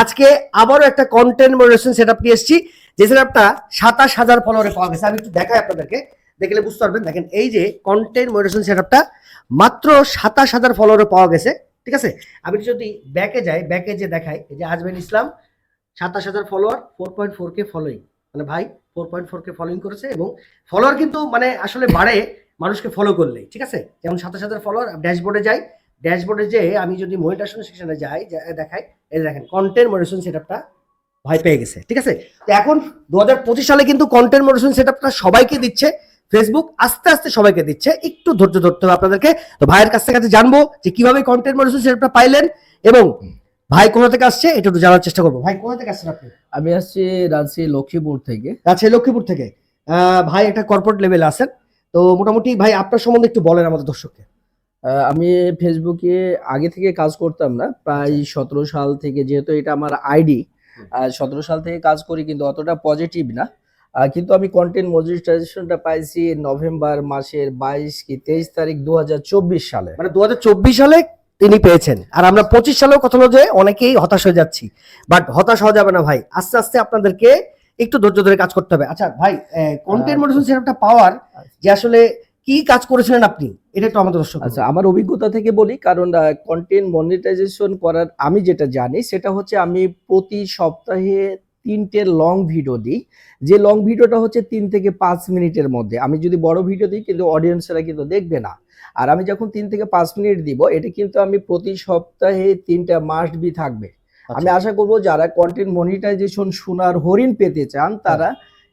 আজকে আবারও একটা কন্টেন্ট মডারেশন সেটআপ নিয়ে এসেছি, যে সেট আপটা সাতাশ হাজার ফলোয়ারে পাওয়া গেছে। আমি একটু দেখাই আপনাদেরকে, দেখলে বুঝতে পারবেন। দেখেন, এই যে কন্টেন্ট মডারেশন সেটআপটা মাত্র সাতাশ হাজার ফলোয়ারে পাওয়া গেছে, ঠিক আছে? আমি যদি ব্যাকে যাই ব্যাকে যে দেখাই, এই যে আজমের ইসলাম, সাতাশ হাজার follower four point four K following মানে ভাই four point four K following করেছে এবং ফলোয়ার কিন্তু মানে আসলে বাড়ে, মানুষকে ফলো করলেই, ঠিক আছে? যেমন সাতাশ হাজার ফলোয়ার ড্যাশবোর্ডে যাই ড্যাশবোর্ডে যে আমি যদি মনিটেশন সেকশনে যাই দেখাই এই দেখেন কন্টেন্ট মডারেশন সেটআপটা ভাই পেয়ে গেছে ঠিক আছে? তো এখন দু হাজার পঁচিশ সালে কিন্তু কন্টেন্ট মডারেশন সেটআপটা সবাইকে দিচ্ছে ফেসবুক আস্তে আস্তে সবাইকে দিচ্ছে একটু ধৈর্য ধরতে হবে আপনাদেরকে। তো ভাইয়ের কাছ থেকে জানব যে কীভাবে কন্টেন্ট মডারেশন সেটআপটা পাইলেন এবং ভাই কোথা থেকে আসছে এটা একটু জানার চেষ্টা করব। ভাই কোথা থেকে আসছেন আপনি? আমি আসছি রাজশাহী লক্ষ্মীপুর থেকে। আচ্ছা লক্ষ্মীপুর থেকে। আহ, ভাই একটা কর্পোরেট লেভেলে আছেন। তো মোটামুটি ভাই আপনার সম্বন্ধে একটু বলেন আমাদের দর্শককে। আমি ফেসবুকে আগে থেকে কাজ করতাম না প্রায় সতেরো সাল থেকে যেহেতু এটা আমার আইডি সতেরো সাল থেকে কাজ করি কিন্তু অতটা পজিটিভ না। কিন্তু আমি কন্টেন্ট মনিটাইজেশনটা পাইছি নভেম্বর মাসের বাইশ কি তেইশ তারিখ দু হাজার চব্বিশ সালে। মানে দুহাজার চব্বিশ সালে তিনি পেয়েছেন। আর আমরা পঁচিশ সালেও কথা হলো যে অনেকেই হতাশ হয়ে যাচ্ছি। বাট হতাশ হওয়া যাবে না ভাই। আস্তে আস্তে আপনাদেরকে একটু ধৈর্য ধরে কাজ করতে হবে। আচ্ছা ভাই কন্টেন্ট মডিউশন সেটআপটা পাওয়ার যে আসলে কি কাজ করেছিলেন আপনি? এটা একটু আমাদের দর্শক আচ্ছা আমার অভিজ্ঞতা থেকে বলি কারণ কন্টেন্ট মনিটাইজেশন করার আমি যেটা জানি সেটা হচ্ছে আমি প্রতি সপ্তাহে তিনটে লং ভিডিও দিই। যে লং ভিডিওটা হচ্ছে তিন থেকে পাঁচ মিনিটের মধ্যে। আমি যদি বড় ভিডিও দিই কিন্তু অডিয়েন্সরা কিন্তু দেখবে না। আর আমি যখন তিন থেকে পাঁচ মিনিট দিব এটা কিন্তু আমি প্রতি সপ্তাহে তিনটা মাস্ট বি থাকবে। আচ্ছা। আমি আশা করব যারা কন্টেন্ট মনিটাইজেশন শোনার হরিণ পেতে চান তারা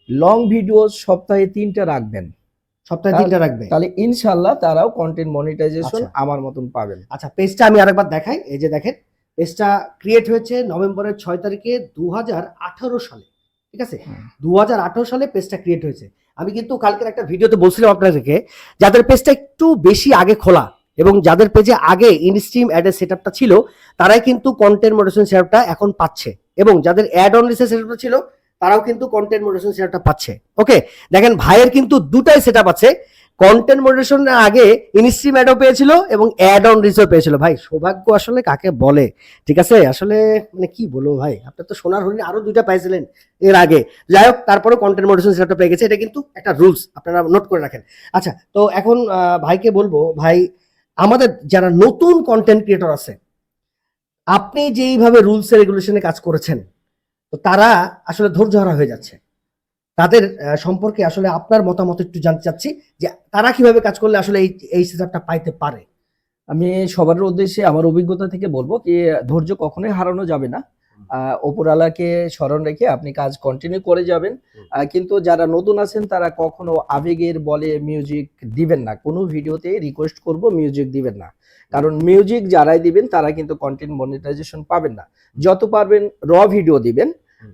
লং ভিডিও সপ্তাহে তিনটা রাখবেন। সপ্তাহে তিনটা রাখবে। তাহলে ইনশাল্লাহ তারাও কন্টেন্ট মনিটাইজেশন আচ্ছা। আমার মতন পাবেন। আচ্ছা পেজটা আমি আরেকবার দেখাই। এই যে দেখেন পেজটা ক্রিয়েট হয়েছে নভেম্বরের ছয় তারিখে দুহাজার আঠারো সালে। ঠিক আছে। দু সালে পেজটা ক্রিয়েট হয়েছে। আমি কিন্তু কালকের একটা ভিডিওতে বলছিলাম আপনাদেরকে যাদের পেজটা একটু বেশি আগে খোলা এবং যাদের পেজে আগে ইনস্ট্রিম অ্যাডের সেটআপটা ছিল তারাই কিন্তু কন্টেন্ট মডারেশন সেটআপটা এখন পাচ্ছে। এবং যাদের অ্যাড অন লিসের সেটআপটা ছিল তারাও কিন্তু কন্টেন্ট মডারেশন সেটআপটা পাচ্ছে। ওকে দেখেন ভাইয়ের কিন্তু দুটাই সেটআপ আছে। কন্টেন্ট মডারেশনের আগে ইনস্ট্রিম অ্যাডও পেয়েছিল এবং অ্যাড অন রিচও পেয়েছিল। ভাই, সৌভাগ্য আসলে কাকে বলে? ঠিক আছে? আসলে মানে কি বলব ভাই? আপনার তো সোনার হরিণ আরও দুইটা পাইছিলেন এর আগে। যাই হোক তারপরে কন্টেন্ট মডারেশন সেটআপটা পেয়ে গেছে। এটা কিন্তু একটা রুলস আপনারা নোট করে রাখেন। আচ্ছা তো এখন ভাইকে বলব, ভাই, আমাদের যারা নতুন কন্টেন্ট ক্রিয়েটর আছে, আপনি যেইভাবে রুলস রেগুলেশনে কাজ করেছেন তো তারা আসলে ধৈর্য হারা হয়ে যাচ্ছে। তাদের সম্পর্কে আসলে আপনার মতামত একটু জানতে চাচ্ছি যে তারা কীভাবে কাজ করলে আসলে এই এই সেটআপটা পাইতে পারে? আমি সবার উদ্দেশ্যে আমার অভিজ্ঞতা থেকে বলব কি ধৈর্য কখনোই হারানো যাবে না। আহ, ওপরওয়ালাকে স্মরণ রেখে আপনি কাজ কন্টিনিউ করে যাবেন। কিন্তু যারা নতুন আছেন তারা কখনো আবেগের বলে মিউজিক দিবেন না। কোনো ভিডিওতে রিকোয়েস্ট করব মিউজিক দিবেন না। কারণ মিউজিক যারাই দিবেন তারা কিন্তু কন্টেন্ট মনিটাইজেশন পাবেন না। যত পারবেন র ভিডিও দিবেন।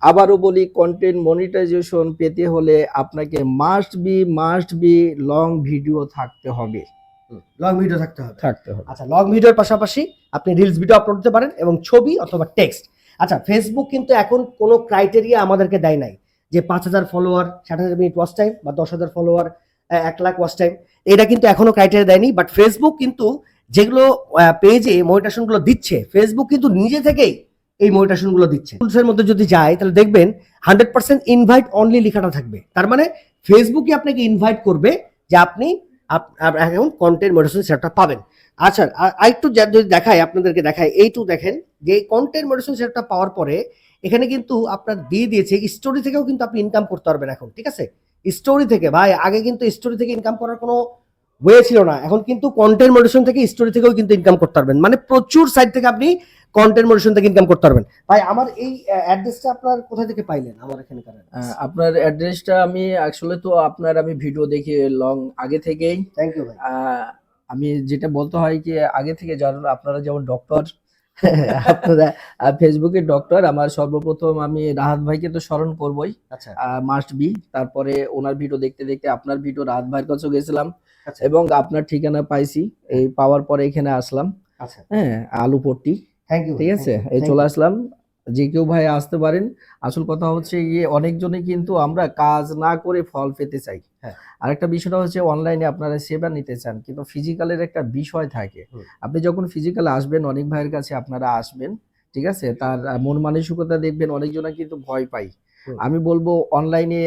আবারও বলি কন্টেন্ট মনিটাইজেশন পেতে হলে আপনাকে must be must be long video থাকতে হবে। লং ভিডিও থাকতে হবে। থাকতে হবে। আচ্ছা লং ভিডিওর পাশাপাশি আপনি রিলস ভিডিও আপলোড করতে পারেন এবং ছবি অথবা টেক্সট আচ্ছা ফেসবুক কিন্তু এখন কোনো ক্রাইটেরিয়া আমাদেরকে দেয় নাই যে পাঁচ হাজার ফলোয়ার ষাট হাজার মিনিট ওয়াচ টাইম বা দশ হাজার ফলোয়ার এক লাখ ওয়াচ টাইম এটা কিন্তু এখনও ক্রাইটেরিয়া দেয়নি বাট ফেসবুক কিন্তু যেগুলো পেজে মনিটেশনগুলো দিচ্ছে ফেসবুক কিন্তু নিজে থেকেই এই মনিটেশনগুলো দিচ্ছে। রুলসের মধ্যে যদি যায়, তাহলে দেখবেন হান্ড্রেড পার্সেন্ট ইনভাইট অনলি লেখাটা থাকবে। তার মানে ফেসবুকই আপনাকে ইনভাইট করবে যে আপনি আপ- আপ- এখন কন্টেন্ট মনিটেশন সেটটা পাবেন। আচ্ছা আর আরেকটু যদি দেখাই, আপনাদেরকে দেখাই এইটু দেখেন, যে কন্টেন্ট মডিটেশন সেটটা পাওয়ার পরে এখানে কিন্তু আপনার দিয়ে দিয়েছে স্টোরি থেকেও কিন্তু আপনি ইনকাম করতে পারবেন এখন, ঠিক আছে? স্টোরি থেকে, ভাই, আগে কিন্তু স্টোরি থেকে ইনকাম করার কোনো ওয়ে ছিল না। এখন কিন্তু কন্টেন্ট মডিটেশন থেকে স্টোরি থেকেও কিন্তু ইনকাম করতে পারবেন। মানে প্রচুর সাইট থেকে আপনি কন্টেন্ট মডিটেশন থেকে ইনকাম করতে পারবেন। ভাই আমার এই অ্যাড্রেসটা আপনার কোথা থেকে পাইলেন আমার এখানকার আপনার অ্যাড্রেসটা আমি আসলে তো আপনার আমি ভিডিও দেখি লং আগে থেকেই। থ্যাংক ইউ ভাই। আমি যেটা বলতে হয় কি আগে থেকে জানুন আপনারা যেমন ডক্টর আপনারা ফেসবুকে ডক্টর আমার সর্বপ্রথম আমি রাহাত ভাইকে তো স্মরণ করবই। আচ্ছা। মাস্ট বি তারপরে ওনার ভিডিও দেখতে দেখতে আপনার ভিডিও রাহাত ভাইয়ের কাছেও গেছিলাম। আচ্ছা। এবং আপনার ঠিকানা পাইছি এই পাওয়ার পরে এখানে আসলাম। আচ্ছা। হ্যাঁ আলু পট্টি। থ্যাংক ইউ ঠিক আছে? এই চলে আসলাম। যে কেউ ভাই আসতে পারেন। আসল কথা হচ্ছে গিয়ে অনেকজনে কিন্তু আমরা কাজ না করে ফল পেতে চাই। হ্যাঁ। আরেকটা বিষয়টা হচ্ছে অনলাইনে আপনারা সেবা নিতে চান কিন্তু ফিজিক্যালের একটা বিষয় থাকে। আপনি যখন ফিজিক্যাল আসবেন অনেক ভাইয়ের কাছে আপনারা আসবেন ঠিক আছে? তার মন মানসিকতা দেখবেন অনেকজনা কিন্তু ভয় পাই আমি বলব অনলাইনে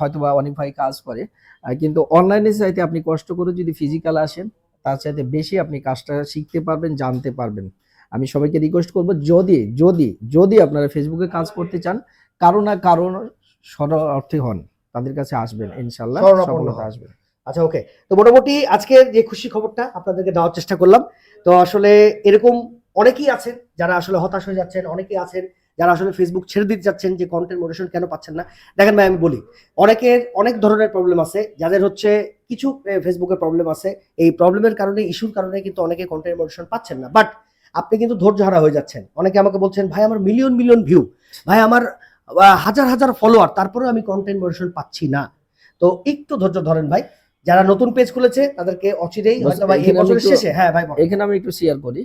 হয়তো বা অনেক ভাই কাজ করে কিন্তু অনলাইনে চাইতে আপনি কষ্ট করে যদি ফিজিক্যাল আসেন তার চাইতে বেশি আপনি কাজটা শিখতে পারবেন জানতে পারবেন। আমি সবাইকে রিকোয়েস্ট করব যদি যদি যদি আপনারা ফেসবুকে কাজ করতে চান কারও না কারণ শরণার্থী হন তাদের কাছে আসবেন ইনশাল্লাহ সফলতা হন। আসবে। আচ্ছা ওকে তো মোটামুটি আজকের যে খুশি খবরটা আপনাদেরকে দেওয়ার চেষ্টা করলাম। তো আসলে এরকম অনেকেই আছেন যারা আসলে হতাশ হয়ে যাচ্ছেন অনেকেই আছেন যারা আসলে ফেসবুক ছেড়ে দিতে যাচ্ছেন যে কন্টেন্ট মোডারেশন কেন পাচ্ছেন না। দেখেন ভাই আমি বলি অনেকের অনেক ধরনের প্রবলেম আছে যাদের হচ্ছে কিছু ফেসবুকের প্রবলেম আছে। এই প্রবলেমের কারণে ইস্যুর কারণে কিন্তু অনেকে কন্টেন্ট মোডারেশন পাচ্ছেন না। বাট আপনি কিন্তু ধৈর্য হারা হয়ে যাচ্ছেন অনেকে আমাকে বলছেন ভাই আমার মিলিয়ন মিলিয়ন ভিউ ভাই আমার হাজার হাজার ফলোয়ার তারপরেও আমি কন্টেন্ট মোডারেশন পাচ্ছি না তো একটু ধৈর্য ধরেন ভাই যারা নতুন পেজ খুলেছে তাদেরকে অচিরেই হয়তো ভাই এই বছরের শেষে হ্যাঁ ভাই। এখানে আমি একটু শেয়ার করি।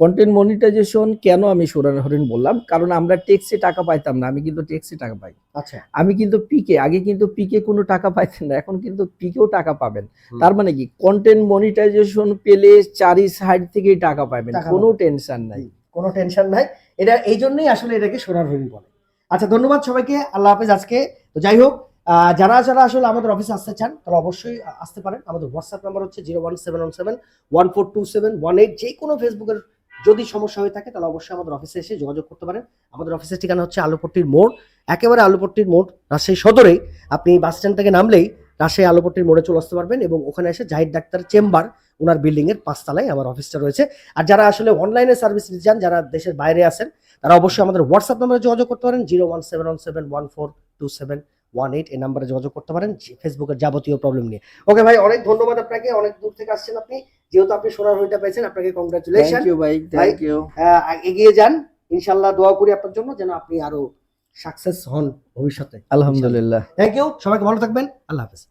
কন্টেন্ট মনিটাইজেশন কেন আমি সুরান হরিণ বললাম? কারণ আমরা ট্যাক্সে টাকা পাইতাম না আমি কিন্তু ট্যাক্সে টাকা পাই। আচ্ছা। আমি কিন্তু পিকে আগে কিন্তু পিকে কোনো টাকা পাইতেন না এখন কিন্তু পিকেও টাকা পাবেন। তার মানে কি? কন্টেন্ট মনিটাইজেশন পেলে চারি সাইড থেকেই টাকা পাবেন কোনো টেনশন নাই। কোনো টেনশন নাই। এটা এই জন্যই আসলে এটাকে সোনার হরিণ বলে। আচ্ছা ধন্যবাদ সবাইকে আল্লাহ হাফেজ আজকে। তো যাই হোক আহ, যারা যারা আসলে আমাদের অফিসে আসতে চান তারা অবশ্যই আসতে পারেন। আমাদের হোয়াটসঅ্যাপ নাম্বার হচ্ছে zero one seven one seven one four two seven one eight যে কোনো ফেসবুকের যদি সমস্যা হয়ে থাকে, তাহলে অবশ্যই আমাদের অফিসে এসে যোগাযোগ করতে পারেন। আমাদের অফিসের ঠিকানা হচ্ছে আলুপট্টির মোড়। একেবারে আলুপট্টির মোড়, রাজশাহী সদরেই। আপনি বাস স্ট্যান্ড থেকে নামলেই রাজশাহী আলুপট্টির মোড়ে চলে আসতে পারবেন এবং ওখানে এসে জাহিদ ডাক্তার চেম্বার ওনার বিল্ডিং এর পাঁচতলায় আমার অফিসটা রয়েছে। আর যারা আসলে অনলাইনে সার্ভিস নিতে চান, যারা দেশের বাইরে আছেন, তারা অবশ্যই আমাদের হোয়াটসঅ্যাপ নাম্বারে যোগাযোগ করতে পারেন। Zero one seven one seven one four two seven one eight এই নাম্বারে যোগাযোগ করতে পারেন। ফেসবুকের যাবতীয় প্রবলেম নিয়ে। ওকে ভাই, অনেক ধন্যবাদ আপনাকে। অনেক দূর থেকে আসছেন আপনি। যেহেতু আপনি সোনার হইটা পাইছেন আপনাকে কংগ্রাচুলেশন থ্যাংক ইউ ভাই থ্যাংক ইউ এগিয়ে যান। ইনশাল্লাহ দোয়া করি আপনার জন্য যেন আপনি আরও সাকসেস হন ভবিষ্যতে। আলহামদুলিল্লাহ। থ্যাংক ইউ সবাইকে ভালো থাকবেন। আল্লাহ হাফেজ।